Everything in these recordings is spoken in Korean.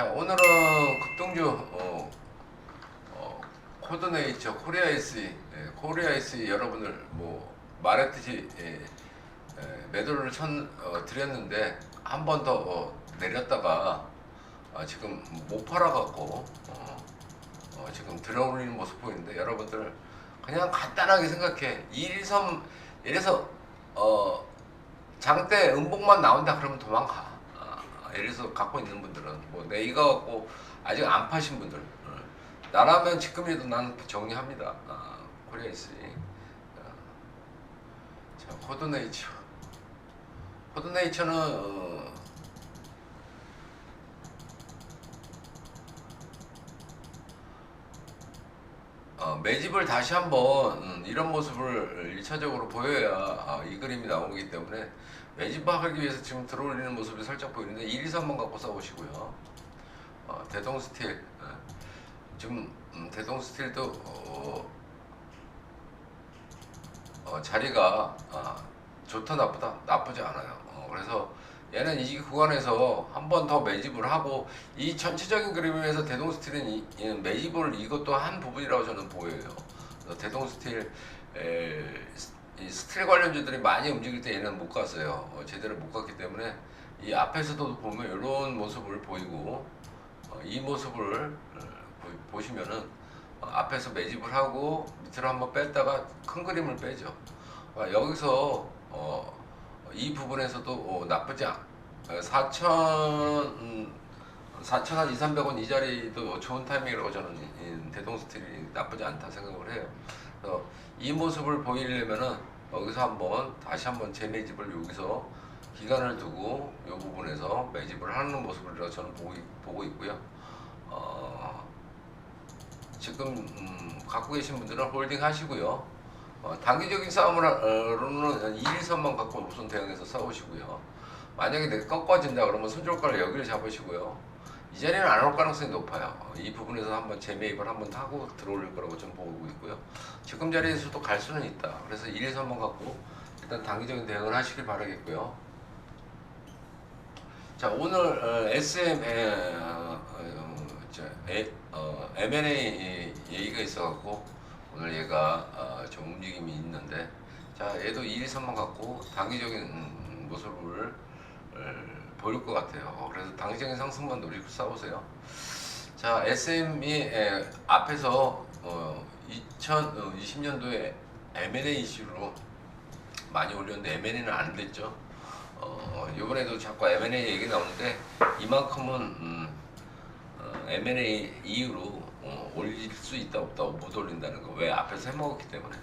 자 오늘은 급등주 어, 어, 코드네이처 코리아 SE 예, 코리아 SE 여러분들 뭐 말했듯이 예, 예, 매도를 천 어, 드렸는데 한 번 더 어, 내렸다가 아, 지금 못 팔아갖고 어, 어, 지금 들어올리는 모습 보이는데 여러분들 그냥 간단하게 생각해 123 이래서 어, 장대 음봉만 나온다 그러면 도망가. 아, 예를 들어서 갖고 있는 분들은 뭐 내 이거 갖고 아직 안 파신 분들 어, 나라면 지금이라도 난 정리합니다. 아, 코리아이스. 어. 자 코드네이처. 코드네이처는 매집을 다시 한번 음, 이런 모습을 일차적으로 보여야 아, 이 그림이 나오기 때문에 매집하기 위해서 지금 들어올리는 모습이 살짝 보이는데 1, 2, 3번 갖고 싸우시고요. 어, 대동 스틸 어, 지금 음, 대동 스틸도 어, 어, 자리가 아, 좋다 나쁘다 나쁘지 않아요. 어, 그래서 얘는 이 구간에서 한 번 더 매집을 하고 이 전체적인 그림에서 대동 스틸은 이, 이 매집을 이것도 한 부분이라고 저는 보여요. 그래서 대동 스틸 관련주들이 많이 움직일 때 얘는 못 갔어요. 어, 제대로 못 갔기 때문에 이 앞에서도 보면 이런 모습을 보이고 어, 이 모습을 어, 보- 보시면은 어, 앞에서 매집을 하고 밑으로 한번 뺐다가 큰 그림을 빼죠. 어, 여기서 어, 이 부분에서도 어, 나쁘지 않. 4천 음, 4천 한 2, 300원 이 자리도 좋은 타이밍이라고 저는 이 대동 스틸이 나쁘지 않다 생각을 해요. 그래서 이 모습을 보이려면은 여기서 한번 다시 한번 재매집을 여기서 기간을 두고 이 부분에서 매집을 하는 모습을 저는 보고, 있- 보고 있고요. 어, 지금 음, 갖고 계신 분들은 홀딩 하시고요. 어, 단기적인 싸움으로는 1, 2선만 갖고 우선 대응해서 싸우시고요. 만약에 내 꺾어진다 그러면 손절가를 여기를 잡으시고요. 이 자리는 안 올 가능성이 높아요. 어, 이 부분에서 한번 재매입을 한번 하고 들어올릴 거라고 좀 보고 있고요. 지금 자리에서도 갈 수는 있다. 그래서 1, 2선만 갖고 일단 단기적인 대응을 하시길 바라겠고요. 자 오늘 어, SM 에, 어, M&A 얘기가 있어갖고 오늘 얘가 어, 좀 움직임이 있는데 자 얘도 1, 2, 3만 갖고 단기적인 음, 모습을 어, 보일 것 같아요. 어, 그래서 단기적인 상승만 노리고 싸우세요. 자 SM이 에, 앞에서 어, 2020년도에 M&A 이슈로 많이 올렸는데 M&A는 안 됐죠. 어, 이번에도 자꾸 M&A 얘기 나오는데 이만큼은 음, 어, M&A 이후로 어, 올릴 수 있다 없다 못 올린다는 거 왜 앞에서 해먹었기 때문에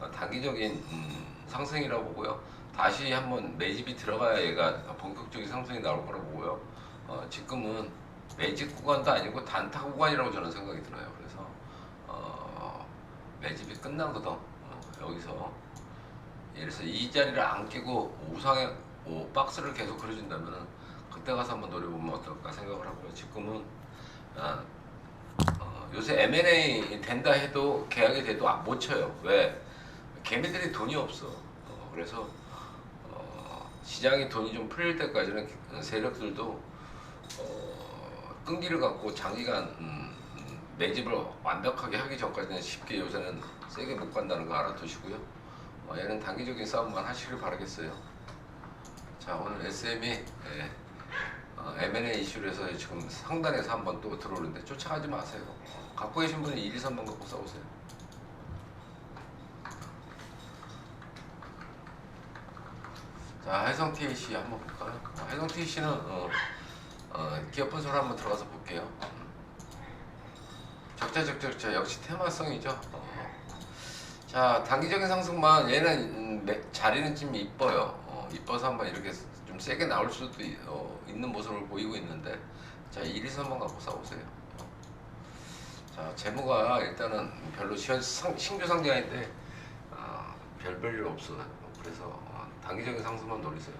어, 단기적인 음, 상승이라고 보고요. 다시 한번 매집이 들어가야 얘가 본격적인 상승이 나올 거라고 보고요. 어, 지금은 매집 구간도 아니고 단타 구간이라고 저는 생각이 들어요. 그래서 어, 매집이 끝나거든. 어, 여기서 예를 들어서 이 자리를 안 끼고 우상에 오, 박스를 계속 그려준다면 그때 가서 한번 노려보면 어떨까 생각을 하고요. 지금은 아, 어, 요새 M&A 된다 해도 계약이 돼도 안- 못 쳐요. 왜? 걔네들이 돈이 없어. 어, 그래서 어, 시장이 돈이 좀 풀릴 때까지는 세력들도 어, 끈기를 갖고 장기간 음, 음, 매집을 완벽하게 하기 전까지는 쉽게 요새는 세게 못 간다는 거 알아두시고요. 어, 얘는 단기적인 싸움만 하시길 바라겠어요. 자 오늘 SM이 예, 어, M&A 이슈로 해서 지금 상단에서 한번 또 들어오는데 쫓아가지 마세요. 어, 갖고 계신 분이 1, 2, 3번 갖고 싸우세요. 자 해성 TAC 한번 볼까요? 어, 해성 TAC는 어, 어, 기업 분석 한번 들어가서 볼게요. 음. 적자 적자 적자 역시 테마성이죠. 어. 자 단기적인 상승만 얘는 음, 매- 자리는 좀 이뻐요. 어, 이뻐서 한번 이렇게 좀 세게 나올 수도 있, 어, 있는 모습을 보이고 있는데 자 1, 2, 3번 갖고 싸우세요. 어. 자 재무가 일단은 별로 시- 상, 신규 상장인데 아, 별 별 일 없어요. 그래서 어, 단기적인 상승만 노리세요.